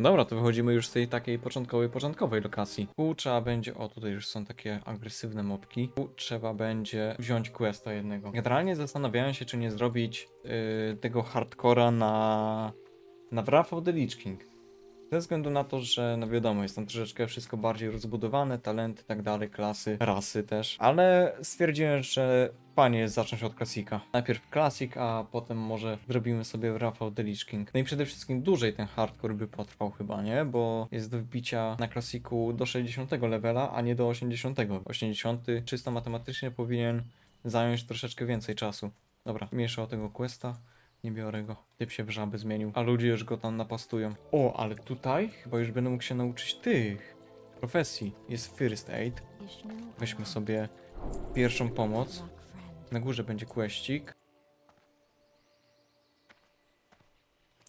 Dobra, to wychodzimy już z tej takiej początkowej, początkowej lokacji. Tu trzeba będzie, o tutaj już są takie agresywne mopki. Tu trzeba będzie wziąć questa jednego. Generalnie zastanawiałem się, czy nie zrobić yy, tego hardcora na, na Wrath of the Lich King. Ze względu na to, że no wiadomo, jest tam troszeczkę wszystko bardziej rozbudowane, talenty, tak dalej, klasy, rasy też. Ale stwierdziłem, że jest zacząć od klasika. Najpierw klasik, a potem może zrobimy sobie Rafał The King. No i przede wszystkim dłużej ten hardcore by potrwał chyba, nie? Bo jest do wbicia na klasiku do 60 levela, a nie do 80. 80 czysto matematycznie powinien zająć troszeczkę więcej czasu. Dobra, mniejsza o tego questa. Nie biorę go. Typ się w żaby zmienił, a ludzie już go tam napastują. O, ale tutaj chyba już będę mógł się nauczyć tych profesji. Jest first aid. Weźmy sobie pierwszą pomoc. Na górze będzie questik.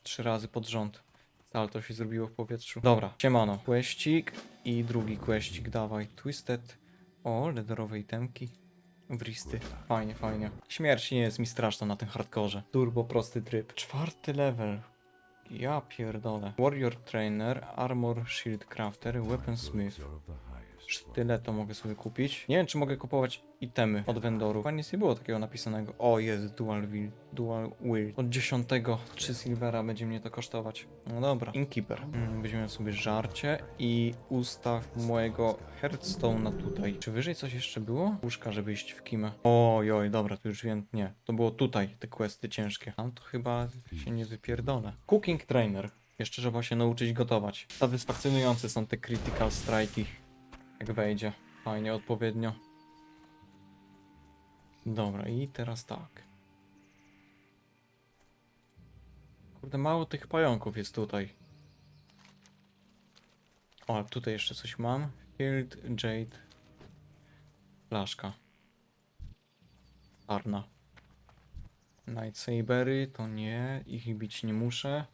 Trzy razy pod rząd. Salto się zrobiło w powietrzu. Dobra, siemano. Questik i drugi questik, dawaj. Twisted. O, lederowe itemki. Wristy. Fajnie, fajnie. Śmierć nie jest mi straszna na tym hardkorze. Turbo prosty tryb. Czwarty level. Ja pierdolę. Warrior Trainer, Armor Shield Crafter, Weapon Smith. Sztyleto mogę sobie kupić. Nie wiem, czy mogę kupować itemy od vendorów. Chyba nic nie było takiego napisanego. O, jest Dual Will. Dual Will. Od 10 3 silvera będzie mnie to kosztować. No dobra. Innkeeper. Mm, weźmiemy sobie żarcie i ustaw mojego Hearthstone'a tutaj. Czy wyżej coś jeszcze było? Łóżka, żeby iść w kimę. Oj, oj, dobra, to już wiem. Nie, to było tutaj, te questy ciężkie. Tam to chyba się nie wypierdolę. Cooking Trainer. Jeszcze trzeba się nauczyć gotować. Satysfakcjonujące są te Critical Strike'i. Jak wejdzie. Fajnie, odpowiednio. Dobra, i teraz tak. Kurde, mało tych pająków jest tutaj. O, ale tutaj jeszcze coś mam. Field Jade. Flaszka. Arna. Lightsabery to nie. Ich bić nie muszę.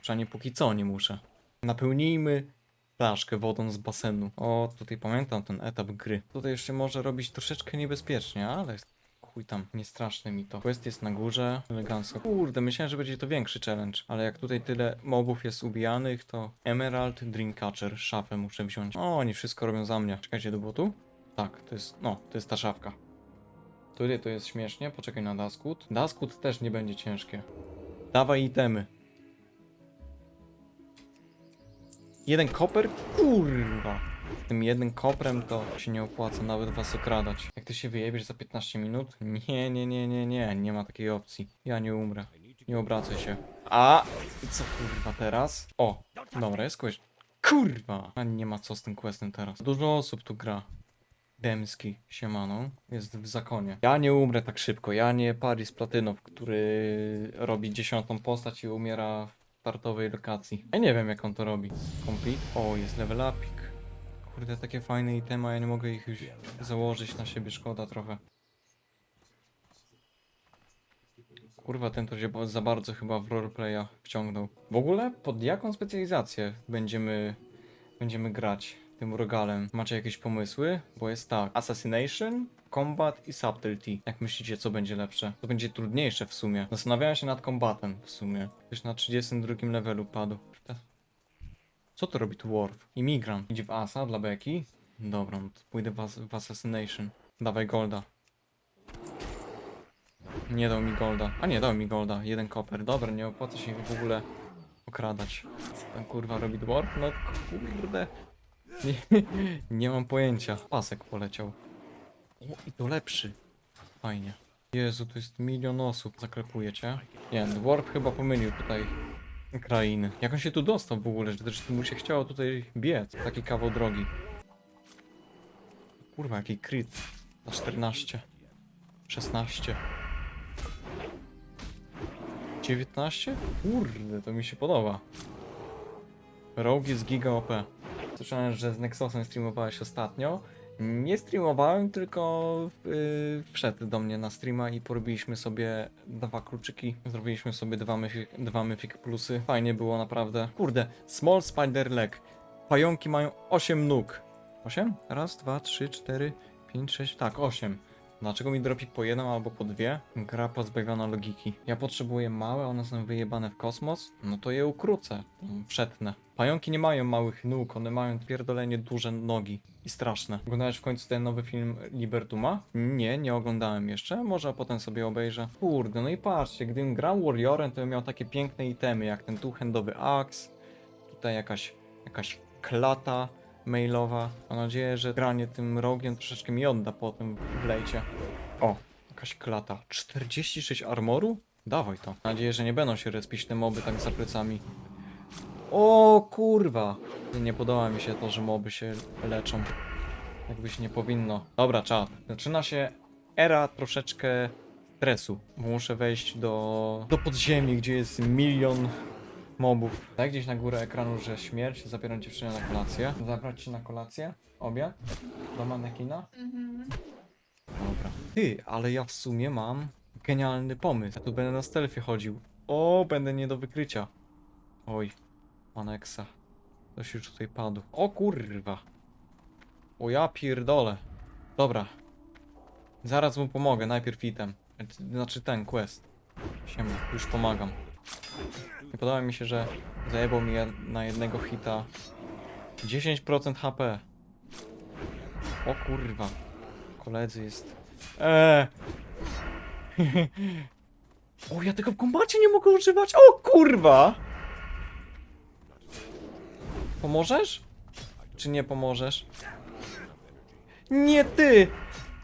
Przynajmniej póki co nie muszę. Napełnijmy flaszkę wodą z basenu. O, tutaj pamiętam ten etap gry. Tutaj jeszcze może robić troszeczkę niebezpiecznie, ale chuj tam, nie straszny mi to. Quest jest na górze, elegancko. Kurde, myślałem, że będzie to większy challenge, ale jak tutaj tyle mobów jest ubijanych, to Emerald Dreamcatcher, szafę muszę wziąć. O, oni wszystko robią za mnie. Czekajcie, to było tu? Tak, to jest, no, to jest ta szafka. Tutaj to jest śmiesznie, poczekaj na Daskut. Daskut też nie będzie ciężkie. Dawaj itemy. Jeden koper? Kurwa. Tym jednym koprem to się nie opłaca nawet was okradać. Jak ty się wyjebiesz za 15 minut? Nie, nie, nie, nie, nie, nie ma takiej opcji. Ja nie umrę. Nie obracaj się. A co kurwa teraz? O, dobra, jest quest. Kurwa! A nie ma co z tym questem teraz. Dużo osób tu gra. Demski, siemano, jest w zakonie. Ja nie umrę tak szybko, ja nie Paris Platynow, który robi dziesiątą postać i umiera w startowej lokacji. Ja nie wiem jak on to robi. Complete? O, jest level upik. Kurde, takie fajne itemy, ja nie mogę ich już założyć na siebie, szkoda trochę. Kurwa, ten to się za bardzo chyba w roleplaya wciągnął. W ogóle, pod jaką specjalizację będziemy, będziemy grać tym rogalem? Macie jakieś pomysły? Bo jest tak, Assassination, Combat i Subtlety. Jak myślicie, co będzie lepsze? To będzie trudniejsze w sumie. Zastanawiałem się nad Combatem w sumie. Już na 32 levelu padł. Co to robi tu Worf? Imigrant. Idzie w Asa dla Beki? Dobra, no pójdę w, w Assassination. Dawaj Golda. Nie dał mi Golda. A nie, dał mi Golda. Jeden koper. Dobra, nie opłaca się w ogóle okradać. Co Ten kurwa robi Dwarf? No kurde. Nie, nie mam pojęcia. Pasek poleciał. O, i to lepszy. Fajnie. Jezu, tu jest milion osób. Zaklepuje cię. Nie, Dwarf chyba pomylił tutaj krainy. Jak on się tu dostał w ogóle, że też mu się chciało tutaj biec. Taki kawał drogi. Kurwa, jaki crit. Na 14. 16. 19? Kurde, to mi się podoba. Rogue jest giga OP. Słyszałem, że z Nexusem streamowałeś ostatnio. Nie streamowałem, tylko yy, wszedł do mnie na streama i porobiliśmy sobie dwa kluczyki. Zrobiliśmy sobie dwa mythic, dwa mythic plusy. Fajnie było naprawdę. Kurde, Small Spider Leg. Pająki mają 8 nóg. 8? Raz, dwa, trzy, cztery, pięć, sześć. Tak, 8. Dlaczego mi dropi po jedną albo po dwie? Gra pozbawiona logiki. Ja potrzebuję małe, one są wyjebane w kosmos, no to je ukrócę, mm, przetnę. Pająki nie mają małych nóg, one mają pierdolenie duże nogi i straszne. Oglądałeś w końcu ten nowy film Libertuma? Nie, nie oglądałem jeszcze, może potem sobie obejrzę. Kurde, no i patrzcie, gdybym grał Warriorem, to bym miał takie piękne itemy, jak ten two-handowy axe, tutaj jakaś, jakaś klata mailowa. Mam nadzieję, że granie tym rogiem troszeczkę mi odda potem w lejcie. O, jakaś klata. 46 armoru? Dawaj to. Mam nadzieję, że nie będą się respić te moby tak za plecami. O kurwa! Nie podoba mi się to, że moby się leczą. Jakby się nie powinno. Dobra, czat. Zaczyna się era troszeczkę stresu. Muszę wejść do, do podziemi, gdzie jest milion mobów. Tak gdzieś na górę ekranu, że śmierć, zabieram dziewczynę na kolację. Zabrać cię na kolację? Obiad? Do manekina? Mhm. Dobra. Ty, ale ja w sumie mam genialny pomysł. Ja tu będę na stealthie chodził. O, będę nie do wykrycia. Oj, Manexa. Coś już tutaj padł. O kurwa. O ja pierdolę. Dobra. Zaraz mu pomogę, najpierw item. Znaczy ten quest. Siema, już pomagam. Nie podoba mi się, że zajebał mi na jednego hita 10% HP. O kurwa. Koledzy jest. Eee. o, ja tego w kombacie nie mogę używać. O kurwa! Pomożesz? Czy nie pomożesz? Nie ty!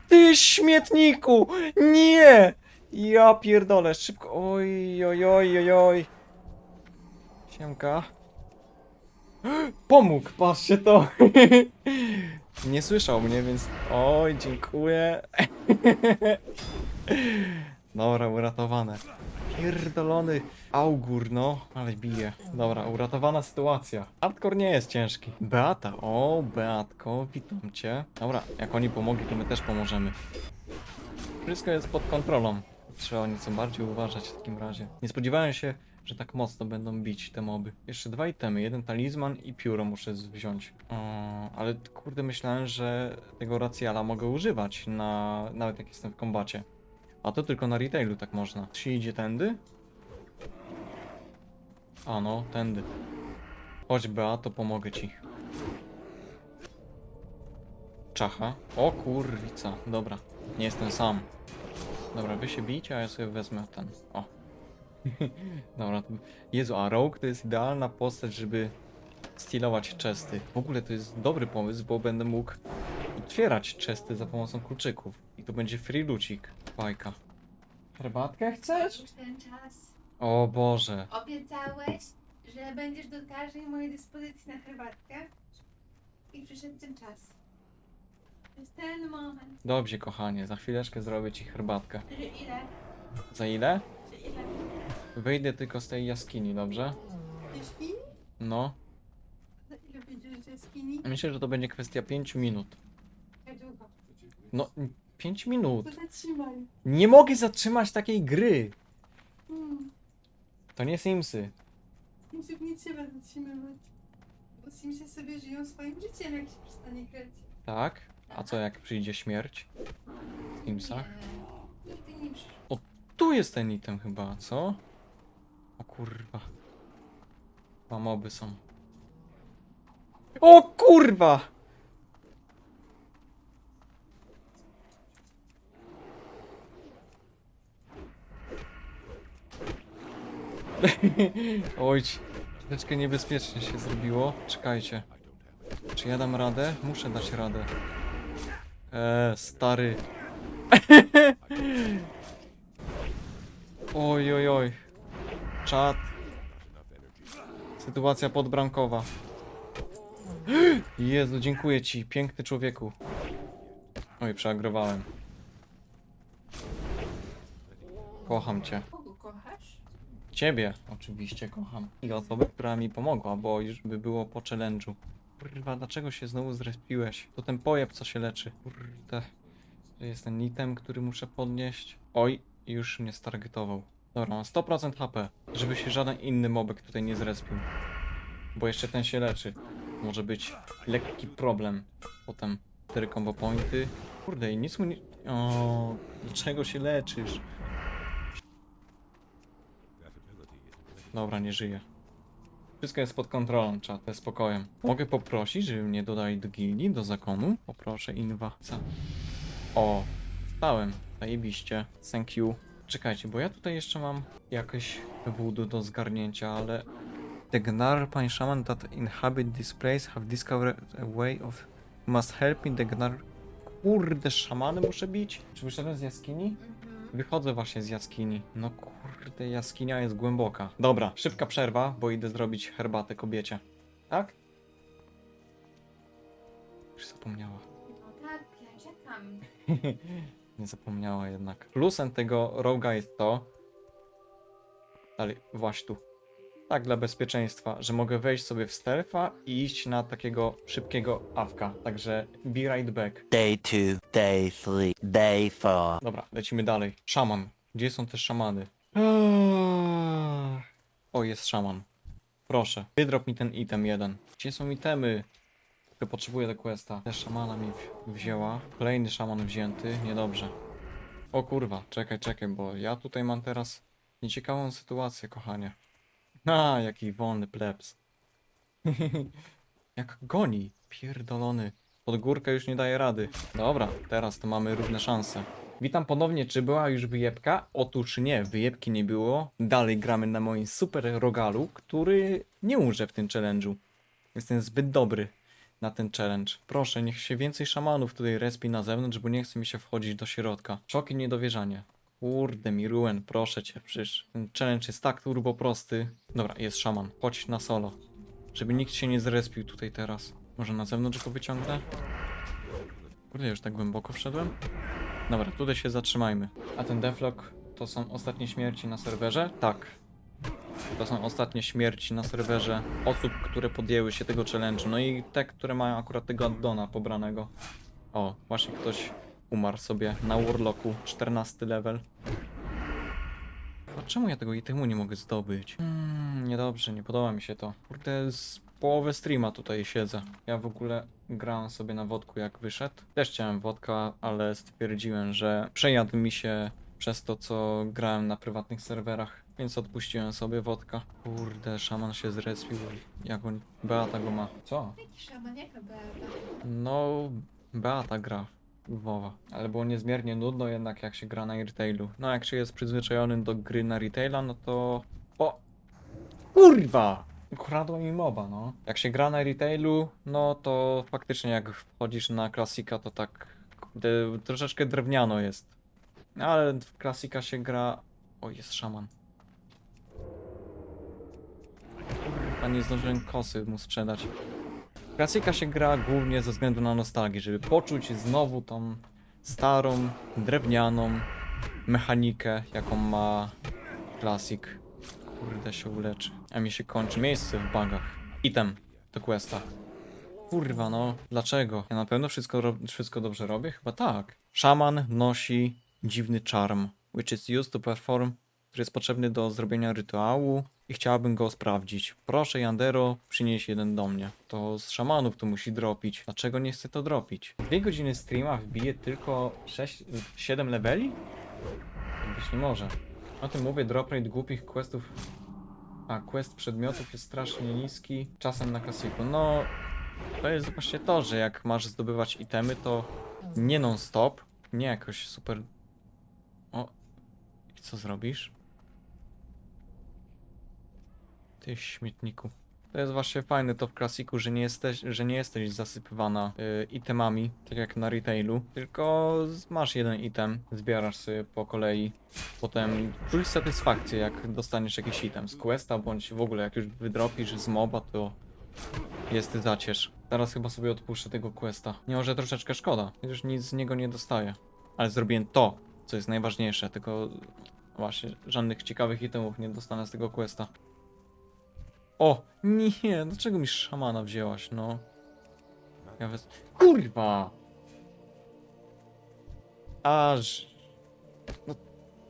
Ty śmietniku! Nie! Ja pierdolę, szybko. Oj, oj, oj, oj, oj. Siemka. Pomógł, patrzcie to. Nie słyszał mnie, więc. Oj, dziękuję. Dobra, uratowane. Pierdolony augur, no, ale bije. Dobra, uratowana sytuacja. Hardcore nie jest ciężki. Beata, o, Beatko, witam cię. Dobra, jak oni pomogli, to my też pomożemy. Wszystko jest pod kontrolą. Trzeba nieco bardziej uważać w takim razie. Nie spodziewałem się, że tak mocno będą bić te moby. Jeszcze dwa itemy, jeden talizman i pióro muszę wziąć. Ale kurde myślałem, że tego racjala mogę używać na nawet jak jestem w kombacie. A to tylko na retailu tak można. Czy idzie tędy? A no, tędy. Chodź Bea, to pomogę ci. Czacha. O kurwica, dobra. Nie jestem sam. Dobra, wy się bijcie, a ja sobie wezmę ten. O. Dobra, to... Jezu, a Rogue to jest idealna postać, żeby stylować chesty. W ogóle to jest dobry pomysł, bo będę mógł otwierać chesty za pomocą kluczyków. I to będzie free lucik. Bajka. Herbatkę chcesz? Już ten czas. O Boże. Obiecałeś, że będziesz do każdej mojej dyspozycji na herbatkę. I przyszedł ten czas. To jest ten moment. Dobrze, kochanie, za chwileczkę zrobię ci herbatkę. Że ile? Za ile? Że ile? Wyjdę tylko z tej jaskini, dobrze? Jaskini? No. Za ile będziesz z jaskini? Myślę, że to będzie kwestia 5 minut. Jak długo? No, 5 minut. To zatrzymaj. Nie mogę zatrzymać takiej gry. Hmm. To nie Simsy. Simsów nie trzeba zatrzymywać. Bo Simsy sobie żyją swoim życiem, jak się przestanie grać. Tak? A co jak przyjdzie śmierć? W Simsach? Nie. Nigdy nie przyszło. Tu jest ten item chyba, co? O kurwa. Dwa moby są. O kurwa! Oj, troszeczkę niebezpiecznie się zrobiło. Czekajcie. Czy ja dam radę? Muszę dać radę. Eee, stary. Oj, oj, oj. Czat. Sytuacja podbramkowa. Jezu, dziękuję ci, piękny człowieku. Oj, przeagrowałem. Kocham cię. Ciebie oczywiście kocham. I osobę, która mi pomogła, bo już by było po challenge'u. Kurwa, dlaczego się znowu zrespiłeś? To ten pojeb, co się leczy. Kurde. To jest ten item, który muszę podnieść. Oj, już mnie stargetował. Dobra, mam 100% HP, żeby się żaden inny mobek tutaj nie zrespił. Bo jeszcze ten się leczy. Może być lekki problem. Potem 4 combo pointy Kurde, i nic mu nie... O, dlaczego się leczysz? Dobra, nie żyje. Wszystko jest pod kontrolą, czat, ze spokojem. Mogę poprosić, żeby mnie dodali do gildii, do zakonu? Poproszę inwa. Co? O, stałem. Zajebiście. Thank you. Czekajcie, bo ja tutaj jeszcze mam jakieś voodoo do zgarnięcia, ale... The Gnar, Pine Shaman that inhabit this place have discovered a way of... Must help me, the Gnar... Kurde, szamany muszę bić? Czy wyszedłem z jaskini? Wychodzę właśnie z jaskini. No kurde, jaskinia jest głęboka. Dobra, szybka przerwa, bo idę zrobić herbatę kobiecie. Tak? Już zapomniała. No tak, ja czekam. Nie zapomniała jednak. Plusem tego roga jest to. Dalej, właśnie tu. Tak, dla bezpieczeństwa, że mogę wejść sobie w stealtha i iść na takiego szybkiego awka. Także be right back. Day two, day three, day four. Dobra, lecimy dalej. Szaman. Gdzie są te szamany? Aaaa. O, jest szaman. Proszę, wydrop mi ten item jeden. Gdzie są itemy? Tylko potrzebuję do questa. Te szamana mi wzięła. Kolejny szaman wzięty. Niedobrze. O kurwa, czekaj, czekaj, bo ja tutaj mam teraz nieciekawą sytuację, kochanie. A, jaki wolny plebs. Jak goni. Pierdolony. Pod górkę już nie daje rady. Dobra, teraz to mamy równe szanse. Witam ponownie, czy była już wyjebka? Otóż nie, wyjebki nie było. Dalej gramy na moim super rogalu, który nie umrze w tym challenge'u. Jestem zbyt dobry na ten challenge. Proszę, niech się więcej szamanów tutaj respi na zewnątrz, bo nie chce mi się wchodzić do środka. Szok i niedowierzanie. Kurde mi Ruen, proszę cię, przecież ten challenge jest tak turbo prosty. Dobra, jest szaman, chodź na solo. Żeby nikt się nie zrespił tutaj teraz. Może na zewnątrz go wyciągnę? Kurde, już tak głęboko wszedłem? Dobra, tutaj się zatrzymajmy. A ten deflog to są ostatnie śmierci na serwerze? Tak. To są ostatnie śmierci na serwerze osób, które podjęły się tego challenge'u. No i te, które mają akurat tego addona pobranego. O, właśnie ktoś umarł sobie na Warlocku, 14 level. A czemu ja tego itemu nie mogę zdobyć? Hmm, niedobrze, nie podoba mi się to. Kurde, z połowę streama tutaj siedzę. Ja w ogóle grałem sobie na wodku jak wyszedł. Też chciałem wodka, ale stwierdziłem, że przejadł mi się przez to, co grałem na prywatnych serwerach. Więc odpuściłem sobie wodka. Kurde, szaman się zrespił. Jak on... Beata go ma. Co? Jaki szaman, jaka Beata? No, Beata gra w WoWa, ale było niezmiernie nudno jednak jak się gra na retailu. No jak się jest przyzwyczajonym do gry na retaila, no to... O! Kurwa! Ukradła mi moba, no. Jak się gra na retailu, no to faktycznie jak wchodzisz na klasika, to tak kurde, troszeczkę drewniano jest. Ale w klasika się gra... O, jest szaman. Kurwa, nie zdążyłem kosy mu sprzedać. Klasyka się gra głównie ze względu na nostalgię, żeby poczuć znowu tą starą, drewnianą mechanikę, jaką ma klasik. Kurde się uleczy. A mi się kończy miejsce w bagach. Item do questa. Kurwa no, dlaczego? Ja na pewno wszystko, wszystko dobrze robię? Chyba tak. Szaman nosi dziwny charm, which is used to perform, który jest potrzebny do zrobienia rytuału i chciałabym go sprawdzić. Proszę Yandero, przynieś jeden do mnie. To z szamanów to musi dropić. Dlaczego nie chce to dropić? Dwie godziny streama wbije tylko 6, 7 leveli? Być nie może. O tym mówię, drop rate głupich questów a quest przedmiotów jest strasznie niski czasem na klasiku. No, to jest właśnie to, że jak masz zdobywać itemy, to nie non-stop, nie jakoś super... O, i co zrobisz? Ty śmietniku. To jest właśnie fajne to w klasiku, że nie jesteś, że nie jesteś zasypywana y, itemami, tak jak na retailu, tylko masz jeden item, zbierasz sobie po kolei, potem czujesz satysfakcję jak dostaniesz jakiś item z questa, bądź w ogóle jak już wydropisz z moba, to jest zacierz. Teraz chyba sobie odpuszczę tego questa. Nie może troszeczkę szkoda, już nic z niego nie dostaję. Ale zrobiłem to, co jest najważniejsze, tylko właśnie żadnych ciekawych itemów nie dostanę z tego questa. O! Nie, dlaczego mi szamana wzięłaś, no? Ja wez... Kurwa! Aż... No...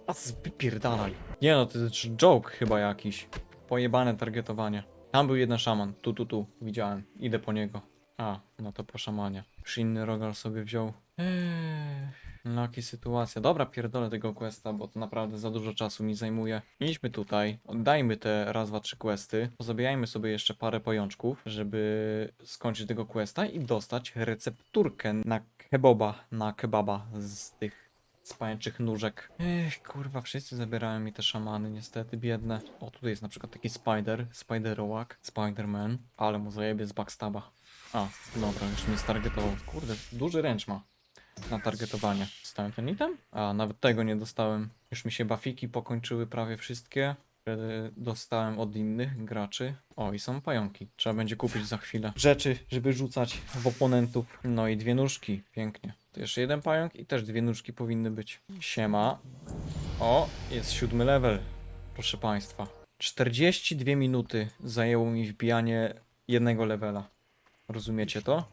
A wypierdalaj. Nie no, to jest joke chyba jakiś. Pojebane targetowanie. Tam był jeden szaman, tu, tu, tu, widziałem. Idę po niego. A, no to po szamanie. Już inny rogal sobie wziął. Eee, no jaka sytuacja. Dobra, pierdolę tego questa, bo to naprawdę za dużo czasu mi zajmuje. Idźmy tutaj, oddajmy te raz, dwa, trzy questy. Pozabijajmy sobie jeszcze parę pajączków, żeby skończyć tego questa i dostać recepturkę na kebaba, na kebaba z tych z pajęczych nóżek. Ech, kurwa, wszyscy zabierają mi te szamany, niestety, biedne. O, tutaj jest na przykład taki spider, spiderowak, spiderman, ale mu zajebie z backstaba. A, dobra, już mnie stargetował. Kurde, duży ręcz ma na targetowanie. Dostałem ten item? A, nawet tego nie dostałem. Już mi się bafiki pokończyły prawie wszystkie. Dostałem od innych graczy. O, i są pająki. Trzeba będzie kupić za chwilę rzeczy, żeby rzucać w oponentów. No i dwie nóżki. Pięknie. To jeszcze jeden pająk i też dwie nóżki powinny być. Siema. O, jest siódmy level. Proszę państwa. 42 minuty zajęło mi wbijanie jednego levela. Rozumiecie to?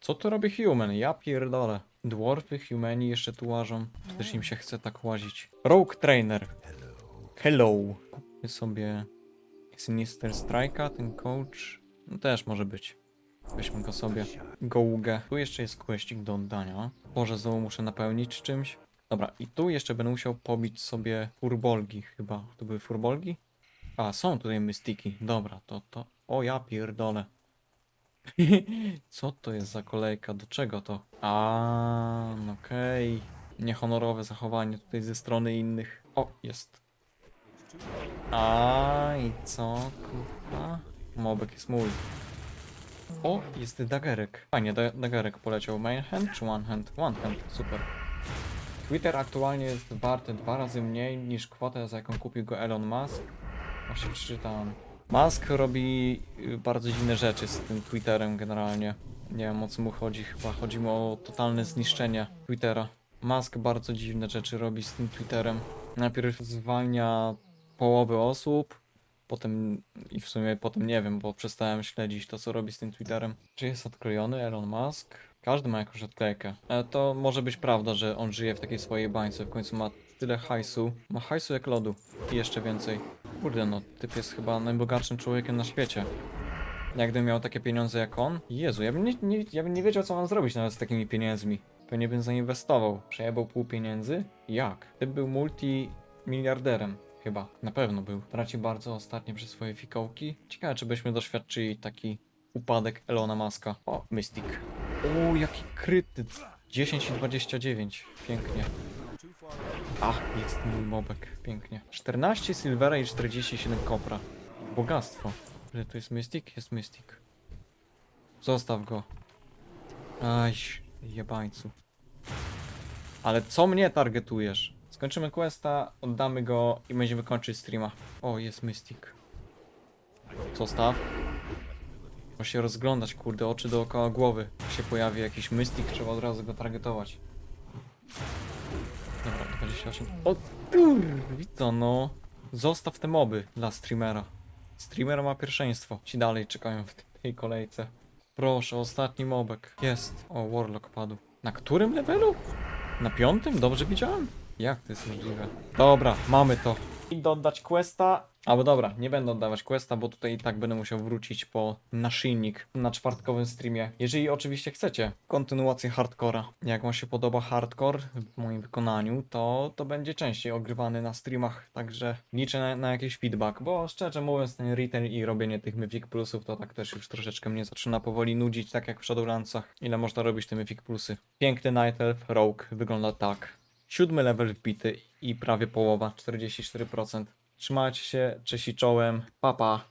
Co tu robi human? Ja pierdolę. Dwarfy, humani jeszcze tu łażą. Czy też im się chce tak łazić? Rogue Trainer. Hello. Kupmy sobie Sinister Strike'a, ten coach. No też może być. Weźmy go sobie. Gołgę. Tu jeszcze jest questik do oddania. Boże, znowu muszę napełnić czymś. Dobra, i tu jeszcze będę musiał pobić sobie furbolgi chyba. To były furbolgi? A, są tutaj mystiki. Dobra, to to... O ja pierdolę. Co to jest za kolejka? Do czego to? A, no okej. Niehonorowe zachowanie tutaj ze strony innych. O, jest. A i co, kurwa? Mobek jest mój. O, jest dagerek. Fajnie, da dagerek poleciał. Main hand czy one hand? One hand, super. Twitter aktualnie jest warty dwa razy mniej niż kwotę, za jaką kupił go Elon Musk. Właśnie przeczytałem. Musk robi y, bardzo dziwne rzeczy z tym Twitterem generalnie. Nie wiem o co mu chodzi, chyba chodzi mu o totalne zniszczenie Twittera. Musk bardzo dziwne rzeczy robi z tym Twitterem. Najpierw zwalnia połowę osób, potem i w sumie potem nie wiem, bo przestałem śledzić to co robi z tym Twitterem. Czy jest odkrojony Elon Musk? Każdy ma jakąś odklejkę. Ale to może być prawda, że on żyje w takiej swojej bańce, w końcu ma tyle hajsu. Ma hajsu jak lodu i jeszcze więcej. Kurde no, typ jest chyba najbogatszym człowiekiem na świecie. Jakbym miał takie pieniądze jak on? Jezu, ja bym nie, nie, ja bym nie wiedział co mam zrobić nawet z takimi pieniędzmi. Pewnie bym zainwestował. Przejebał pół pieniędzy? Jak? Typ był multimiliarderem. Chyba. Na pewno był. Traci bardzo ostatnio przez swoje fikołki. Ciekawe, czy byśmy doświadczyli taki upadek Elona Muska. O, Mystic. O, jaki kryty. 10 i 29. Pięknie. Ach, jest mój mobek. Pięknie. 14 silvera i 47 kopra. Bogactwo. Ile to jest Mystic? Jest Mystic. Zostaw go. Aj, jebańcu. Ale co mnie targetujesz? Skończymy questa, oddamy go i będziemy kończyć streama. O, jest Mystic. Zostaw. Muszę się rozglądać, kurde, oczy dookoła głowy. Jak się pojawi jakiś Mystic, trzeba od razu go targetować. Dobra, 28. O kurwa, no. Zostaw te moby dla streamera. Streamer ma pierwszeństwo. Ci dalej czekają w tej kolejce. Proszę, ostatni mobek. Jest. O, Warlock padł. Na którym levelu? Na piątym? Dobrze widziałem? Jak to jest możliwe? Dobra, mamy to. Idę oddać questa. Albo dobra, nie będę oddawać questa, bo tutaj i tak będę musiał wrócić po naszyjnik na czwartkowym streamie. Jeżeli oczywiście chcecie kontynuację hardcora. Jak wam się podoba hardcore w moim wykonaniu, to, to będzie częściej ogrywany na streamach, także liczę na, na jakiś feedback, bo szczerze mówiąc ten retail i robienie tych Mythic Plusów to tak też już troszeczkę mnie zaczyna powoli nudzić, tak jak w Shadowlandsach. Ile można robić te Mythic Plusy? Piękny Night Elf Rogue wygląda tak. Siódmy level wbity i prawie połowa, 44%. Trzymajcie się, cześć czołem, papa.